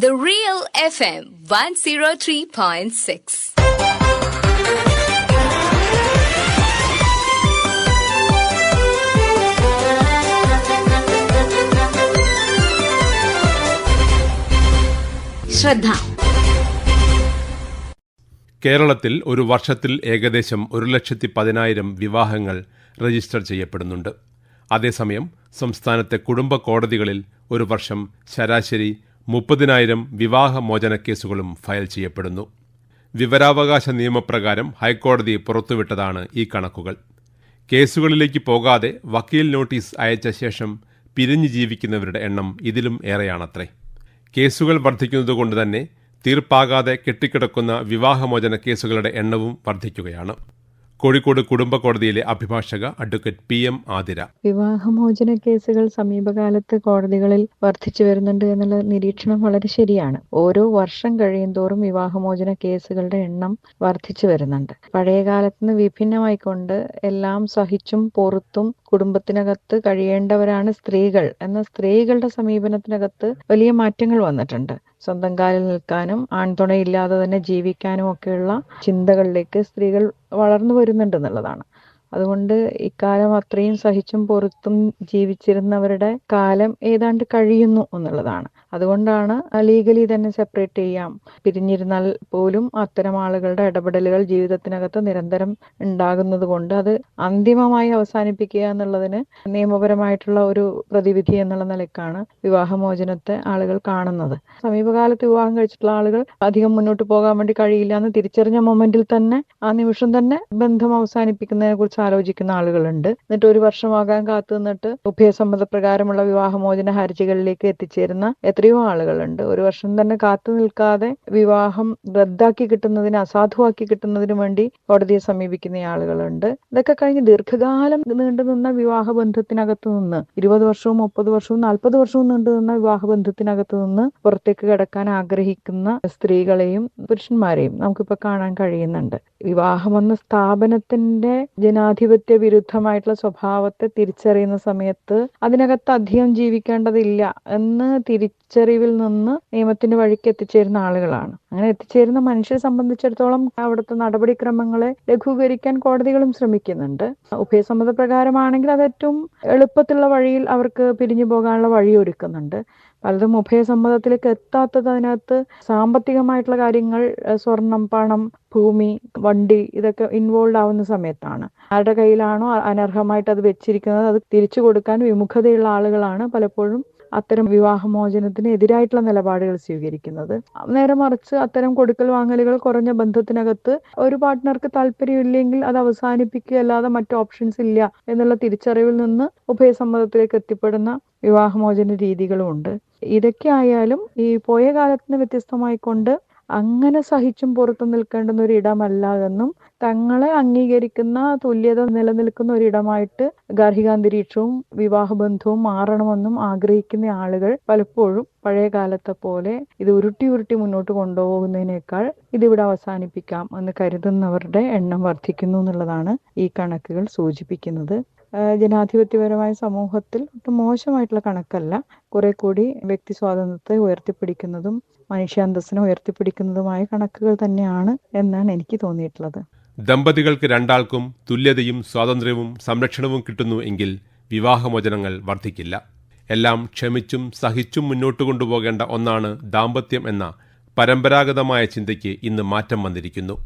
The Real FM 103.6. ശ്രദ്ധ കേരളത്തിൽ ഒരു വർഷത്തിൽ ഏകദേശം ഒരു ലക്ഷത്തി പതിനായിരം വിവാഹങ്ങൾ രജിസ്റ്റർ ചെയ്യപ്പെടുന്നുണ്ട് അതേസമയം സംസ്ഥാനത്തെ കുടുംബ കോടതികളിൽ ഒരു വർഷം ശരാശരി മുപ്പതിനായിരം വിവാഹമോചന കേസുകളും ഫയൽ ചെയ്യപ്പെടുന്നു. വിവരാവകാശ നിയമപ്രകാരം ഹൈക്കോടതി പുറത്തുവിട്ടതാണ് ഈ കണക്കുകൾ. കേസുകളിലേക്ക് പോകാതെ വക്കീൽ നോട്ടീസ് അയച്ച ശേഷം പിരിഞ്ഞു ജീവിക്കുന്നവരുടെ എണ്ണം ഇതിലും ഏറെയാണത്രേ. കേസുകൾ വർദ്ധിക്കുന്നതുകൊണ്ട് തന്നെ തീർപ്പാകാതെ കെട്ടിക്കിടക്കുന്ന വിവാഹമോചന കേസുകളുടെ എണ്ണവും വർദ്ധിക്കുകയാണ് കോഴിക്കോട് കുടുംബ കോടതിയിലെ അഭിഭാഷക അഡ്വക്കേറ്റ് പി എം ആതിര. വിവാഹമോചന കേസുകൾ സമീപകാലത്ത് കോടതികളിൽ വർദ്ധിച്ചു വരുന്നുണ്ട് എന്നുള്ള നിരീക്ഷണം വളരെ ശരിയാണ്. ഓരോ വർഷം കഴിയുന്തോറും വിവാഹമോചന കേസുകളുടെ എണ്ണം വർദ്ധിച്ചു വരുന്നുണ്ട്. പഴയ കാലത്ത് നിന്ന് വിഭിന്നമായി കൊണ്ട് എല്ലാം സഹിച്ചും പുറത്തും കുടുംബത്തിനകത്ത് കഴിയേണ്ടവരാണ് സ്ത്രീകൾ എന്ന സ്ത്രീകളുടെ സമീപനത്തിനകത്ത് വലിയ മാറ്റങ്ങൾ വന്നിട്ടുണ്ട്. സ്വന്തം കാലിൽ നിൽക്കാനും ആൺതുണയില്ലാതെ തന്നെ ജീവിക്കാനും ഒക്കെയുള്ള ചിന്തകളിലേക്ക് സ്ത്രീകൾ വളർന്നു വരുന്നുണ്ട് എന്നുള്ളതാണ്. അതുകൊണ്ട് ഇക്കാലം അത്രയും സഹിച്ചും പൊറുത്തും ജീവിച്ചിരുന്നവരുടെ കാലം ഏതാണ്ട് കഴിയുന്നു എന്നുള്ളതാണ്. അതുകൊണ്ടാണ് ലീഗലി തന്നെ സെപ്പറേറ്റ് ചെയ്യാം. പിരിഞ്ഞിരുന്നാൽ പോലും അത്തരം ആളുകളുടെ ഇടപെടലുകൾ ജീവിതത്തിനകത്ത് നിരന്തരം ഉണ്ടാകുന്നത് കൊണ്ട് അത് അന്തിമമായി അവസാനിപ്പിക്കുക എന്നുള്ളതിന് നിയമപരമായിട്ടുള്ള ഒരു പ്രതിവിധി എന്നുള്ള നിലക്കാണ് വിവാഹമോചനത്തെ ആളുകൾ കാണുന്നത്. സമീപകാലത്ത് വിവാഹം കഴിച്ചിട്ടുള്ള ആളുകൾ അധികം മുന്നോട്ട് പോകാൻ വേണ്ടി കഴിയില്ല എന്ന് തിരിച്ചറിഞ്ഞ മൊമെന്റിൽ തന്നെ ആ നിമിഷം തന്നെ ബന്ധം അവസാനിപ്പിക്കുന്നതിനെ കുറിച്ച് ആലോചിക്കുന്ന ആളുകളുണ്ട്. എന്നിട്ട് ഒരു വർഷമാകാൻ കാത്തു നിന്നിട്ട് ഉഭയസമ്മത പ്രകാരമുള്ള വിവാഹമോചന ഹർജികളിലേക്ക് എത്തിച്ചേരുന്ന എത്രയോ ആളുകളുണ്ട്. ഒരു വർഷം തന്നെ കാത്തു നിൽക്കാതെ വിവാഹം റദ്ദാക്കി കിട്ടുന്നതിന് അസാധുവാക്കി കിട്ടുന്നതിന് വേണ്ടി കോടതിയെ സമീപിക്കുന്ന ആളുകളുണ്ട്. ഇതൊക്കെ കഴിഞ്ഞ് ദീർഘകാലം നീണ്ടു നിന്ന വിവാഹ ബന്ധത്തിനകത്ത് നിന്ന് ഇരുപത് വർഷവും മുപ്പത് വർഷവും നാൽപ്പത് വർഷവും നീണ്ടു നിന്ന വിവാഹ ബന്ധത്തിനകത്ത് നിന്ന് പുറത്തേക്ക് കിടക്കാൻ ആഗ്രഹിക്കുന്ന സ്ത്രീകളെയും പുരുഷന്മാരെയും നമുക്കിപ്പോ കാണാൻ കഴിയുന്നുണ്ട്. വിവാഹം എന്ന സ്ഥാപനത്തിന്റെ ജനാധിപത്യ വിരുദ്ധമായിട്ടുള്ള സ്വഭാവത്തെ തിരിച്ചറിയുന്ന സമയത്ത് അതിനകത്ത് അധികം ജീവിക്കേണ്ടതില്ല എന്ന് തിരിച്ചറിവിൽ നിന്ന് നിയമത്തിന്റെ വഴിക്ക് എത്തിച്ചേരുന്ന ആളുകളാണ്. അങ്ങനെ എത്തിച്ചേരുന്ന മനുഷ്യരെ സംബന്ധിച്ചിടത്തോളം അവിടുത്തെ നടപടിക്രമങ്ങളെ ലഘൂകരിക്കാൻ കോടതികളും ശ്രമിക്കുന്നുണ്ട്. ഉഭയസമ്മത പ്രകാരമാണെങ്കിൽ അത് ഏറ്റവും എളുപ്പത്തിലുള്ള വഴിയിൽ അവർക്ക് പിരിഞ്ഞു പോകാനുള്ള വഴി ഒരുക്കുന്നുണ്ട് പലതും ഉഭയസമ്മതത്തിലേക്ക് എത്താത്തത് അതിനകത്ത് സാമ്പത്തികമായിട്ടുള്ള കാര്യങ്ങൾ സ്വർണം പണം ഭൂമി വണ്ടി ഇതൊക്കെ ഇൻവോൾവ് ആവുന്ന സമയത്താണ്. ആരുടെ കയ്യിലാണോ അനർഹമായിട്ട് അത് വെച്ചിരിക്കുന്നത് അത് തിരിച്ചു കൊടുക്കാൻ വിമുഖതയുള്ള ആളുകളാണ് പലപ്പോഴും അത്തരം വിവാഹമോചനത്തിന് എതിരായിട്ടുള്ള നിലപാടുകൾ സ്വീകരിക്കുന്നത്. നേരെ മറിച്ച് അത്തരം കൊടുക്കൽ വാങ്ങലുകൾ കുറഞ്ഞ ബന്ധത്തിനകത്ത് ഒരു പാർട്ട്ണർക്ക് താല്പര്യമില്ലെങ്കിൽ അത് അവസാനിപ്പിക്കുക അല്ലാതെ മറ്റു ഓപ്ഷൻസ് ഇല്ല എന്നുള്ള തിരിച്ചറിവിൽ നിന്ന് ഉഭയസമ്മതത്തിലേക്ക് എത്തിപ്പെടുന്ന വിവാഹമോചന രീതികളും ഉണ്ട്. ഇതൊക്കെ ആയാലും ഈ പോയ കാലത്തിന് വ്യത്യസ്തമായിക്കൊണ്ട് അങ്ങനെ സഹിച്ചും പുറത്തു നിൽക്കേണ്ടുന്ന ഒരു ഇടമല്ല എന്നും തങ്ങളെ അംഗീകരിക്കുന്ന തുല്യത നിലനിൽക്കുന്ന ഒരിടമായിട്ട് ഗാർഹികാന്തരീക്ഷവും വിവാഹബന്ധവും മാറണമെന്നും ആഗ്രഹിക്കുന്ന ആളുകൾ പലപ്പോഴും പഴയ കാലത്തെ പോലെ ഇത് ഉരുട്ടി ഉരുട്ടി മുന്നോട്ട് കൊണ്ടുപോകുന്നതിനേക്കാൾ ഇതിവിടെ അവസാനിപ്പിക്കാം എന്ന് കരുതുന്നവരുടെ എണ്ണം വർദ്ധിക്കുന്നു എന്നുള്ളതാണ് ഈ കണക്കുകൾ സൂചിപ്പിക്കുന്നത്. ജനാധിപത്യപരമായ സമൂഹത്തിൽ ഒട്ടും മോശമായിട്ടുള്ള കണക്കല്ല. കുറെ കൂടി വ്യക്തി സ്വാതന്ത്ര്യത്തെ ഉയർത്തിപ്പിടിക്കുന്നതും മനുഷ്യാന്തസ്സിനെ ഉയർത്തിപ്പിടിക്കുന്നതുമായ കണക്കുകൾ തന്നെയാണ് എന്നാണ് എനിക്ക് തോന്നിയിട്ടുള്ളത്. ദമ്പതികൾക്ക് രണ്ടാൾക്കും തുല്യതയും സ്വാതന്ത്ര്യവും സംരക്ഷണവും കിട്ടുന്നു എങ്കിൽ വിവാഹമോചനങ്ങൾ വർദ്ധിക്കില്ല. എല്ലാം ക്ഷമിച്ചും സഹിച്ചും മുന്നോട്ട് കൊണ്ടുപോകേണ്ട ഒന്നാണ് ദാമ്പത്യം എന്ന പരമ്പരാഗതമായ ചിന്തയ്ക്ക് ഇന്ന് മാറ്റം വന്നിരിക്കുന്നു.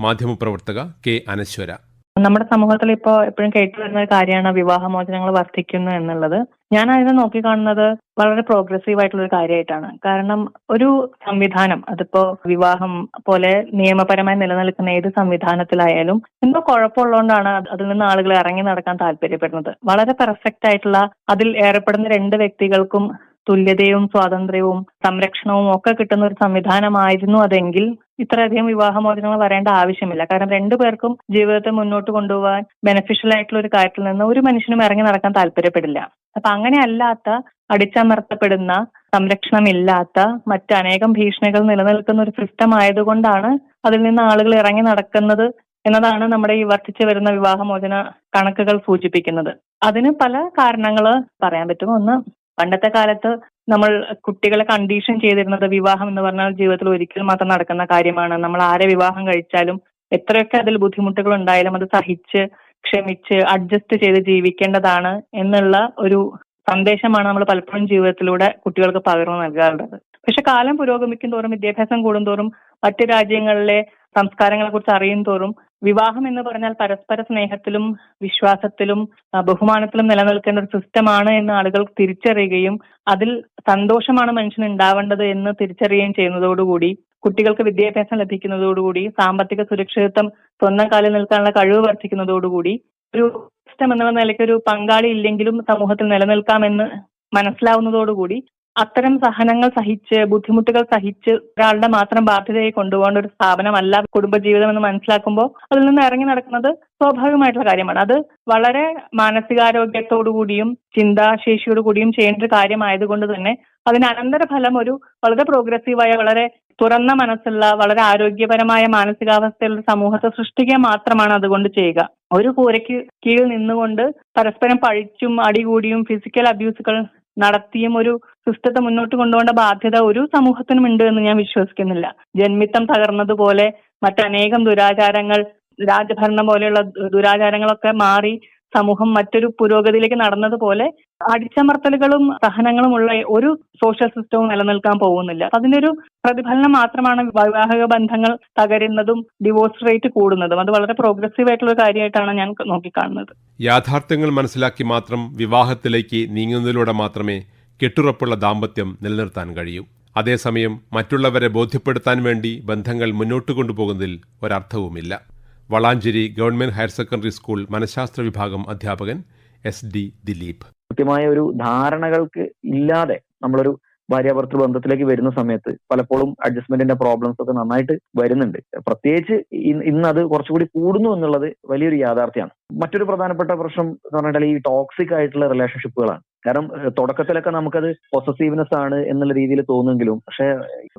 മാധ്യമപ്രവർത്തക കെ അനശ്വര നമ്മുടെ സമൂഹത്തിൽ ഇപ്പോ എപ്പോഴും കേട്ടുവരുന്ന ഒരു കാര്യമാണ് വിവാഹമോചനങ്ങൾ വർദ്ധിക്കുന്നു എന്നുള്ളത്. ഞാൻ അതിനെ നോക്കിക്കാണുന്നത് വളരെ പ്രോഗ്രസീവ് ആയിട്ടുള്ള ഒരു കാര്യമായിട്ടാണ് കാരണം ഒരു സംവിധാനം അതിപ്പോ വിവാഹം പോലെ നിയമപരമായി നിലനിൽക്കുന്ന ഏത് സംവിധാനത്തിലായാലും എന്തോ കുഴപ്പമുള്ളതുകൊണ്ടാണ് അത് അതിൽ നിന്ന് ആളുകൾ ഇറങ്ങി നടക്കാൻ താല്പര്യപ്പെടുന്നത്. വളരെ പെർഫെക്റ്റ് ആയിട്ടുള്ള അതിൽ ഏർപ്പെടുന്ന രണ്ട് വ്യക്തികൾക്കും തുല്യതയും സ്വാതന്ത്ര്യവും സംരക്ഷണവും ഒക്കെ കിട്ടുന്ന ഒരു സംവിധാനമായിരുന്നു അതെങ്കിൽ ഇത്രയധികം വിവാഹമോചനങ്ങൾ വരേണ്ട ആവശ്യമില്ല. കാരണം രണ്ടു പേർക്കും ജീവിതത്തെ മുന്നോട്ട് കൊണ്ടുപോകാൻ ബെനഫിഷ്യൽ ആയിട്ടുള്ള ഒരു കാര്യത്തിൽ നിന്ന് ഒരു മനുഷ്യനും ഇറങ്ങി നടക്കാൻ താല്പര്യപ്പെടില്ല. അപ്പൊ അങ്ങനെ അല്ലാത്ത അടിച്ചമർത്തപ്പെടുന്ന സംരക്ഷണമില്ലാത്ത മറ്റനേകം ഭീഷണികൾ നിലനിൽക്കുന്ന ഒരു സിസ്റ്റം ആയതുകൊണ്ടാണ് അതിൽ നിന്ന് ആളുകൾ ഇറങ്ങി നടക്കുന്നത് എന്നതാണ് നമ്മുടെ ഈ വർദ്ധിച്ചു വരുന്ന വിവാഹമോചന കണക്കുകൾ സൂചിപ്പിക്കുന്നത്. അതിന് പല കാരണങ്ങൾ പറയാൻ പറ്റും. ഒന്ന് പണ്ടത്തെ കാലത്ത് നമ്മൾ കുട്ടികളെ കണ്ടീഷൻ ചെയ്തിരുന്നത് വിവാഹം എന്ന് പറഞ്ഞാൽ ജീവിതത്തിൽ ഒരിക്കൽ മാത്രം നടക്കുന്ന കാര്യമാണ്. നമ്മൾ ആരെ വിവാഹം കഴിച്ചാലും എത്രയൊക്കെ അതിൽ ബുദ്ധിമുട്ടുകൾ ഉണ്ടായാലും അത് സഹിച്ച് ക്ഷമിച്ച് അഡ്ജസ്റ്റ് ചെയ്ത് ജീവിക്കേണ്ടതാണ് എന്നുള്ള ഒരു സന്ദേശമാണ് നമ്മൾ പലപ്പോഴും ജീവിതത്തിലൂടെ കുട്ടികൾക്ക് പകർന്നു നൽകാറുള്ളത്. പക്ഷെ കാലം പുരോഗമിക്കും തോറും വിദ്യാഭ്യാസം കൂടുന്തോറും മറ്റു രാജ്യങ്ങളിലെ സംസ്കാരങ്ങളെ കുറിച്ച് അറിയും തോറും വിവാഹം എന്ന് പറഞ്ഞാൽ പരസ്പര സ്നേഹത്തിലും വിശ്വാസത്തിലും ബഹുമാനത്തിലും നിലനിൽക്കേണ്ട ഒരു സിസ്റ്റമാണ് എന്ന് ആളുകൾ തിരിച്ചറിയുകയും അതിൽ സന്തോഷമാണ് മനുഷ്യന് ഉണ്ടാവേണ്ടത് എന്ന് തിരിച്ചറിയുകയും ചെയ്യുന്നതോടുകൂടി കുട്ടികൾക്ക് വിദ്യാഭ്യാസം ലഭിക്കുന്നതോടുകൂടി സാമ്പത്തിക സുരക്ഷിതത്വം സ്വന്തം കാലിൽ നിൽക്കാനുള്ള കഴിവ് വർദ്ധിക്കുന്നതോടുകൂടി ഒരു സിസ്റ്റം എന്നുള്ള നിലയ്ക്ക് ഒരു പങ്കാളി ഇല്ലെങ്കിലും സമൂഹത്തിൽ നിലനിൽക്കാമെന്ന് മനസ്സിലാവുന്നതോടുകൂടി അത്തരം സഹനങ്ങൾ സഹിച്ച് ബുദ്ധിമുട്ടുകൾ സഹിച്ച് ഒരാളുടെ മാത്രം ബാധ്യതയെ കൊണ്ടുപോകേണ്ട ഒരു സ്ഥാപനമല്ല കുടുംബജീവിതം എന്ന് മനസ്സിലാക്കുമ്പോൾ അതിൽ നിന്ന് ഇറങ്ങി നടക്കുന്നത് സ്വാഭാവികമായിട്ടുള്ള കാര്യമാണ്. അത് വളരെ മാനസികാരോഗ്യത്തോടുകൂടിയും ചിന്താശേഷിയോടുകൂടിയും ചെയ്യേണ്ട ഒരു കാര്യമായതുകൊണ്ട് തന്നെ അതിന് അനന്തരഫലം ഒരു വളരെ പ്രോഗ്രസീവായ വളരെ തുറന്ന മനസ്സുള്ള വളരെ ആരോഗ്യപരമായ മാനസികാവസ്ഥയുള്ള സമൂഹത്തെ സൃഷ്ടിക്കുക മാത്രമാണ് അതുകൊണ്ട് ചെയ്യുക. ഒരു കൂരയ്ക്ക് കീഴിൽ നിന്നുകൊണ്ട് പരസ്പരം പഴിച്ചും അടികൂടിയും ഫിസിക്കൽ അബ്യൂസുകൾ നടത്തിയും ഒരു സിസ്റ്റത്തെ മുന്നോട്ട് കൊണ്ടുപോകേണ്ട ബാധ്യത ഒരു സമൂഹത്തിനും ഉണ്ട് എന്ന് ഞാൻ വിശ്വസിക്കുന്നില്ല. ജന്മിത്തം തകർന്നതുപോലെ മറ്റനേകം ദുരാചാരങ്ങൾ രാജഭരണം പോലെയുള്ള ദുരാചാരങ്ങളൊക്കെ മാറി സമൂഹം മറ്റൊരു പുരോഗതിയിലേക്ക് നടന്നതുപോലെ അടിച്ചമർത്തലുകളും സഹനങ്ങളുമുള്ള ഒരു സോഷ്യൽ സിസ്റ്റവും നിലനിൽക്കാൻ പോകുന്നില്ല. അതിന്റെ ഒരു പ്രതിഫലനം മാത്രമാണ് വൈവാഹിക ബന്ധങ്ങൾ തകരുന്നതും ഡിവോഴ്സ് റേറ്റ് കൂടുന്നതും. അത് വളരെ പ്രോഗ്രസീവ് ആയിട്ടുള്ള കാര്യമായിട്ടാണ് ഞാൻ നോക്കിക്കാണുന്നത്. യാഥാർത്ഥ്യങ്ങൾ മനസ്സിലാക്കി മാത്രം വിവാഹത്തിലേക്ക് നീങ്ങുന്നതിലൂടെ മാത്രമേ കെട്ടുറപ്പുള്ള ദാമ്പത്യം നിലനിർത്താൻ കഴിയൂ. അതേസമയം മറ്റുള്ളവരെ ബോധ്യപ്പെടുത്താൻ വേണ്ടി ബന്ധങ്ങൾ മുന്നോട്ട് കൊണ്ടുപോകുന്നതിൽ ഒരർത്ഥവുമില്ല. Valanchery government higher secondary school മനഃശാസ്ത്ര വിഭാഗം അധ്യാപകൻ എസ് ഡി ദിലീപ്. കൃത്യമായ ഒരു ധാരണകൾക്ക് ഇല്ലാതെ നമ്മളൊരു ഭാര്യാഭർത്തൃ ബന്ധത്തിലേക്ക് വരുന്ന സമയത്ത് പലപ്പോഴും അഡ്ജസ്റ്റ്മെന്റിന്റെ പ്രോബ്ലംസ് ഒക്കെ നന്നായിട്ട് വരുന്നുണ്ട്. പ്രത്യേകിച്ച് ഇന്ന് അത് കുറച്ചുകൂടി കൂടുന്നു എന്നുള്ളത് വലിയൊരു യാഥാർത്ഥ്യമാണ്. മറ്റൊരു പ്രധാനപ്പെട്ട പ്രശ്നം എന്ന് പറഞ്ഞാൽ ഈ ടോക്സിക് ആയിട്ടുള്ള റിലേഷൻഷിപ്പുകളാണ് കാരണം തുടക്കത്തിലൊക്കെ നമുക്കത് പൊസസീവ്നെസ് ആണ് എന്നുള്ള രീതിയിൽ തോന്നുമെങ്കിലും പക്ഷെ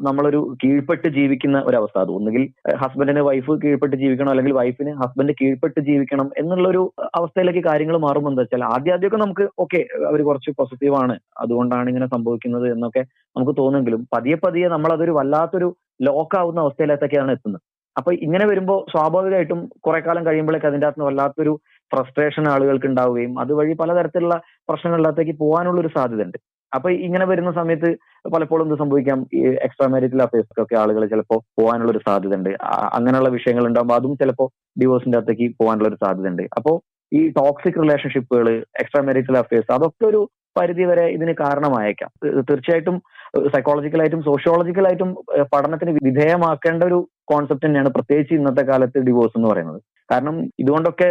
നമ്മളൊരു കീഴ്പ്പെട്ട് ജീവിക്കുന്ന ഒരവസ്ഥ. അത് ഒന്നുകിൽ ഹസ്ബൻഡിന് വൈഫ് കീഴ്പ്പെട്ട് ജീവിക്കണം അല്ലെങ്കിൽ വൈഫിന് ഹസ്ബൻഡ് കീഴ്പ്പെട്ട് ജീവിക്കണം എന്നുള്ള ഒരു അവസ്ഥയിലേക്ക് കാര്യങ്ങൾ മാറുമ്പോൾ എന്താ വെച്ചാൽ ആദ്യ ആദ്യമൊക്കെ നമുക്ക് ഓക്കെ അവർ കുറച്ച് പോസിറ്റീവാണ് അതുകൊണ്ടാണ് ഇങ്ങനെ സംഭവിക്കുന്നത് എന്നൊക്കെ നമുക്ക് തോന്നുമെങ്കിലും പതിയെ പതിയെ നമ്മൾ അതൊരു വല്ലാത്തൊരു ലോക്കാവുന്ന അവസ്ഥയിലേക്കൊക്കെയാണ് എത്തുന്നത്. അപ്പൊ ഇങ്ങനെ വരുമ്പോൾ സ്വാഭാവികമായിട്ടും കുറെ കാലം കഴിയുമ്പോഴേക്ക് അതിന്റെ അകത്ത് വല്ലാത്തൊരു ഫ്രസ്ട്രേഷൻ ആളുകൾക്ക് ഉണ്ടാവുകയും അതുവഴി പലതരത്തിലുള്ള പ്രശ്നങ്ങളിലകത്തേക്ക് പോകാനുള്ള ഒരു സാധ്യത ഉണ്ട് അപ്പൊ ഇങ്ങനെ വരുന്ന സമയത്ത് പലപ്പോഴും എന്ത് സംഭവിക്കാം? ഈ എക്സ്ട്രാ മാരിറ്റൽ അഫയേഴ്സൊക്കെ ആളുകൾ ചിലപ്പോൾ പോകാനുള്ള ഒരു സാധ്യത ഉണ്ട് അങ്ങനെയുള്ള വിഷയങ്ങൾ ഉണ്ടാകുമ്പോൾ അതും ചിലപ്പോൾ ഡിവോഴ്സിന്റെ അകത്തേക്ക് പോകാനുള്ള ഒരു സാധ്യത ഉണ്ട് അപ്പോൾ ഈ ടോക്സിക് റിലേഷൻഷിപ്പുകൾ എക്സ്ട്രാ മാരിറ്റൽ അഫയേഴ്സ് അതൊക്കെ ഒരു പരിധി വരെ ഇതിന് കാരണമായേക്കാം. തീർച്ചയായിട്ടും സൈക്കോളജിക്കലായിട്ടും സോഷ്യോളജിക്കലായിട്ടും പഠനത്തിന് വിധേയമാക്കേണ്ട ഒരു കോൺസെപ്റ്റ് തന്നെയാണ് പ്രത്യേകിച്ച് ഇന്നത്തെ കാലത്ത് ഡിവോഴ്സ് എന്ന് പറയുന്നത്. കാരണം ഇതുകൊണ്ടൊക്കെ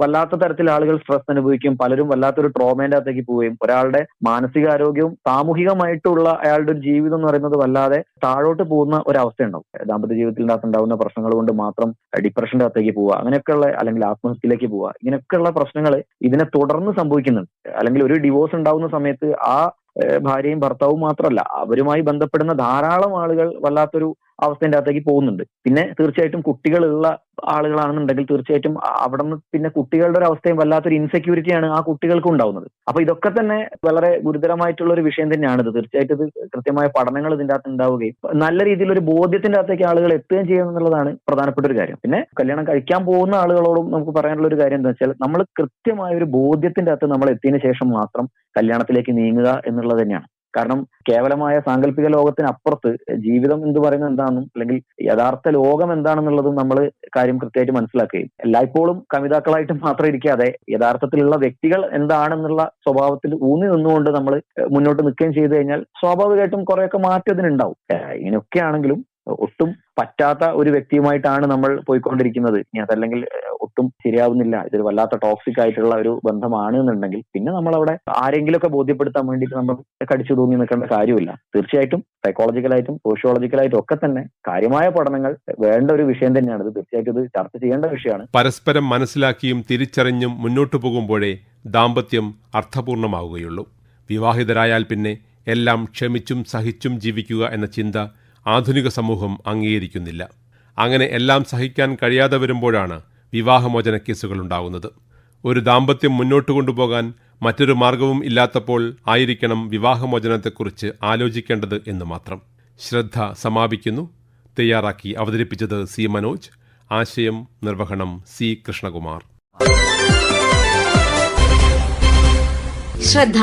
വല്ലാത്ത തരത്തിൽ ആളുകൾ സ്ട്രെസ് അനുഭവിക്കും പലരും വല്ലാത്തൊരു ട്രോമേന്റെ അകത്തേക്ക് പോവുകയും ഒരാളുടെ മാനസികാരോഗ്യവും സാമൂഹികമായിട്ടുള്ള അയാളുടെ ഒരു ജീവിതം എന്ന് പറയുന്നത് വല്ലാതെ താഴോട്ട് പോകുന്ന ഒരവസ്ഥ ഉണ്ടാവും ദാമ്പത്യ ജീവിതത്തിൽ ഉണ്ടാകുന്ന പ്രശ്നങ്ങൾ കൊണ്ട് മാത്രം ഡിപ്രഷന്റെ അകത്തേക്ക് പോവുക അങ്ങനെയൊക്കെയുള്ള അല്ലെങ്കിൽ ആത്മഹത്യയിലേക്ക് പോവുക ഇങ്ങനെയൊക്കെയുള്ള പ്രശ്നങ്ങൾ ഇതിനെ തുടർന്ന് സംഭവിക്കുന്നുണ്ട്. അല്ലെങ്കിൽ ഒരു ഡിവോഴ്സ് ഉണ്ടാവുന്ന സമയത്ത് ആ ഭാര്യയും ഭർത്താവും മാത്രമല്ല അവരുമായി ബന്ധപ്പെടുന്ന ധാരാളം ആളുകൾ വല്ലാത്തൊരു അവസ്ഥയുടെ അകത്തേക്ക് പോകുന്നുണ്ട്. പിന്നെ തീർച്ചയായിട്ടും കുട്ടികളുള്ള ആളുകളാണെന്നുണ്ടെങ്കിൽ തീർച്ചയായിട്ടും അവിടെ നിന്ന് പിന്നെ കുട്ടികളുടെ ഒരു അവസ്ഥയും വല്ലാത്തൊരു ഇൻസെക്യൂരിറ്റിയാണ് ആ കുട്ടികൾക്ക് ഉണ്ടാവുന്നത്. അപ്പൊ ഇതൊക്കെ തന്നെ വളരെ ഗുരുതരമായിട്ടുള്ള ഒരു വിഷയം തന്നെയാണിത്. തീർച്ചയായിട്ടും ഇത് കൃത്യമായ പഠനങ്ങൾ ഇതിന്റെ അകത്ത് ഉണ്ടാവുകയും നല്ല രീതിയിൽ ഒരു ബോധ്യത്തിന്റെ അകത്തേക്ക് ആളുകൾ എത്തുകയും ചെയ്യുക എന്നുള്ളതാണ് പ്രധാനപ്പെട്ട ഒരു കാര്യം. പിന്നെ കല്യാണം കഴിക്കാൻ പോകുന്ന ആളുകളോടും നമുക്ക് പറയാനുള്ള ഒരു കാര്യം എന്താ വെച്ചാൽ നമ്മൾ കൃത്യമായ ഒരു ബോധ്യത്തിന്റെ അകത്ത് നമ്മൾ എത്തിയതിനു ശേഷം മാത്രം കല്യാണത്തിലേക്ക് നീങ്ങുക എന്നുള്ളത് തന്നെയാണ്. കാരണം കേവലമായ സാങ്കല്പിക ലോകത്തിനപ്പുറത്ത് ജീവിതം എന്ന് പറയുന്നത് എന്താണെന്നും അല്ലെങ്കിൽ യഥാർത്ഥ ലോകം എന്താണെന്നുള്ളതും നമ്മൾ കാര്യം കൃത്യമായിട്ട് മനസ്സിലാക്കുകയും എല്ലായ്പ്പോഴും കവിതാക്കളായിട്ട് മാത്രം ഇരിക്കാതെ യഥാർത്ഥത്തിലുള്ള വ്യക്തികൾ എന്താണെന്നുള്ള സ്വഭാവത്തിൽ ഊന്നി നിന്നുകൊണ്ട് നമ്മൾ മുന്നോട്ട് നിൽക്കുകയും ചെയ്തു കഴിഞ്ഞാൽ സ്വാഭാവികമായിട്ടും കുറെയൊക്കെ മാറ്റം ഇതിനുണ്ടാവും ഇങ്ങനെയൊക്കെ ആണെങ്കിലും ഒട്ടും പറ്റാത്ത ഒരു വ്യക്തിയുമായിട്ടാണ് നമ്മൾ പോയിക്കൊണ്ടിരിക്കുന്നത്. ഇനി അതല്ലെങ്കിൽ ഒട്ടും ശരിയാവുന്നില്ല. ഇതൊരു വല്ലാത്ത ടോക്സിക് ആയിട്ടുള്ള ഒരു ബന്ധമാണ് എന്നുണ്ടെങ്കിൽ പിന്നെ നമ്മൾ അവിടെ ആരെങ്കിലുമൊക്കെ ബോധ്യപ്പെടുത്താൻ വേണ്ടിയിട്ട് നമ്മൾ കടിച്ചു തൂങ്ങി നിൽക്കേണ്ട കാര്യമില്ല. തീർച്ചയായിട്ടും സൈക്കോളജിക്കലായിട്ടും സോഷ്യോളജിക്കലായിട്ടും ഒക്കെ തന്നെ കാര്യമായ പഠനങ്ങൾ വേണ്ട ഒരു വിഷയം തന്നെയാണ് ഇത് തീർച്ചയായിട്ടും ഇത് ചർച്ച ചെയ്യേണ്ട വിഷയമാണ്. പരസ്പരം മനസ്സിലാക്കിയും തിരിച്ചറിഞ്ഞും മുന്നോട്ടു പോകുമ്പോഴേ ദാമ്പത്യം അർത്ഥപൂർണമാവുകയുള്ളൂ. വിവാഹിതരായാൽ പിന്നെ എല്ലാം ക്ഷമിച്ചും സഹിച്ചും ജീവിക്കുക എന്ന ചിന്ത ആധുനിക സമൂഹം അംഗീകരിക്കുന്നില്ല. അങ്ങനെ എല്ലാം സഹിക്കാൻ കഴിയാതെ വരുമ്പോഴാണ് വിവാഹമോചന കേസുകൾ ഉണ്ടാകുന്നത് ഒരു ദാമ്പത്യം മുന്നോട്ട് കൊണ്ടുപോകാൻ മറ്റൊരു മാർഗവും ഇല്ലാത്തപ്പോൾ ആയിരിക്കണം വിവാഹമോചനത്തെക്കുറിച്ച് ആലോചിക്കേണ്ടത് എന്ന് മാത്രം. ശ്രദ്ധ സമാപിക്കുന്നു. തയ്യാറാക്കി അവതരിപ്പിച്ചത് സി മനോജ്. ആശയം നിർവഹണം സി കൃഷ്ണകുമാർ. ശ്രദ്ധ.